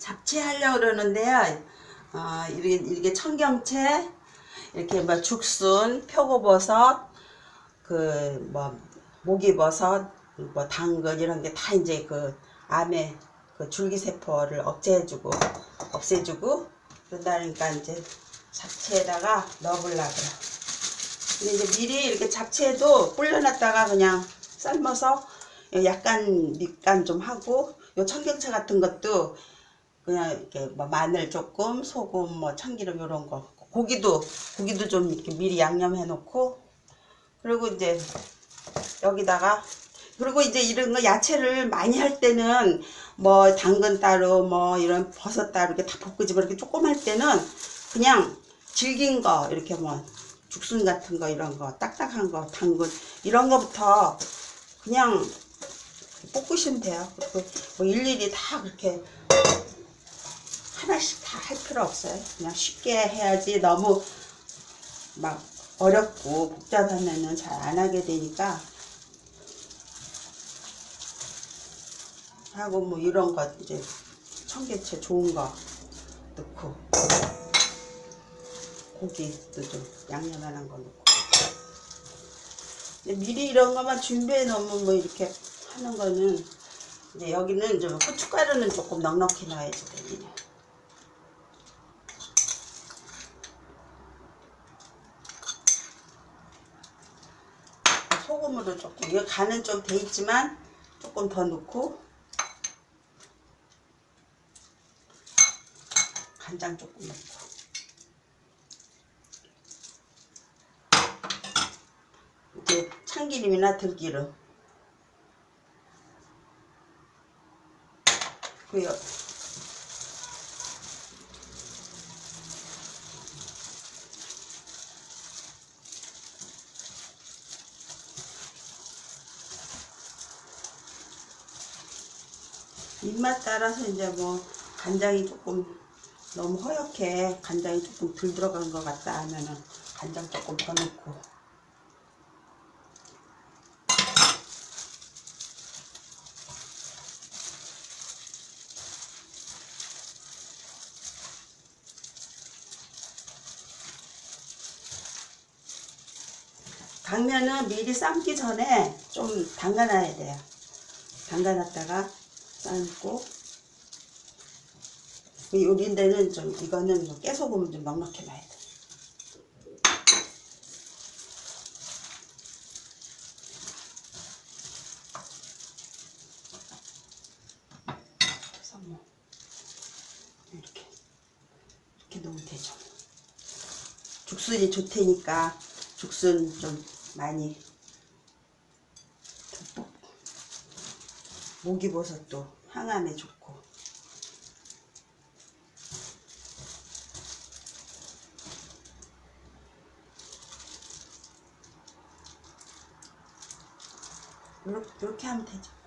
잡채 하려고 그러는데요. 어, 이게, 이게 청경채, 이렇게 뭐 죽순, 표고버섯, 그뭐 목이버섯, 뭐 당근 이런 게 다 이제 그 암에 그 줄기세포를 억제해주고 없애주고 그러다니까 이제 잡채에다가 넣어보려고요. 근데 이제 미리 이렇게 잡채도 불려놨다가 그냥 삶아서 약간 밑간 좀 하고 요 청경채 같은 것도 그냥 이렇게 뭐 마늘 조금 소금 뭐 참기름 이런 거 고기도 고기도 좀 이렇게 미리 양념해 놓고 그리고 이제 여기다가 그리고 이제 이런 거 야채를 많이 할 때는 뭐 당근 따로 뭐 이런 버섯 따로 이렇게 다 볶으지만 이렇게 조금 할 때는 그냥 질긴 거 이렇게 뭐 죽순 같은 거 이런 거 딱딱한 거 당근 이런 거부터 그냥 볶으시면 돼요. 뭐 일일이 다 그렇게 하나씩 다 할 필요 없어요. 그냥 쉽게 해야지 너무 막 어렵고 복잡하면은 잘 안 하게 되니까 하고 뭐 이런 거 이제 청계채 좋은 거 넣고 고기도 좀 양념하는 거 넣고 미리 이런 것만 준비해 놓으면 뭐 이렇게 하는 거는 이제 여기는 좀 고춧가루는 조금 넉넉히 넣어야지 되거든요. 소금으로 조금 이거 간은 좀 돼 있지만 조금 더 넣고 간장 조금 넣고. 이제 참기름이나 들기름. 그요 입맛 따라서 이제 뭐 간장이 조금 너무 허옇게 간장이 조금 덜 들어간 것 같다 하면은 간장 조금 더 넣고 당면은 미리 삶기 전에 좀 담가놔야 돼요. 담가놨다가 삶고 그 요리인데는 좀 이거는 뭐 깨소금을 좀 넉넉히 넣어야 돼. 뭐 이렇게 이렇게 넣으면 되죠. 죽순이 좋다니까 죽순 좀 많이 목이버섯도 항암에 좋고. 이렇게, 이렇게 하면 되죠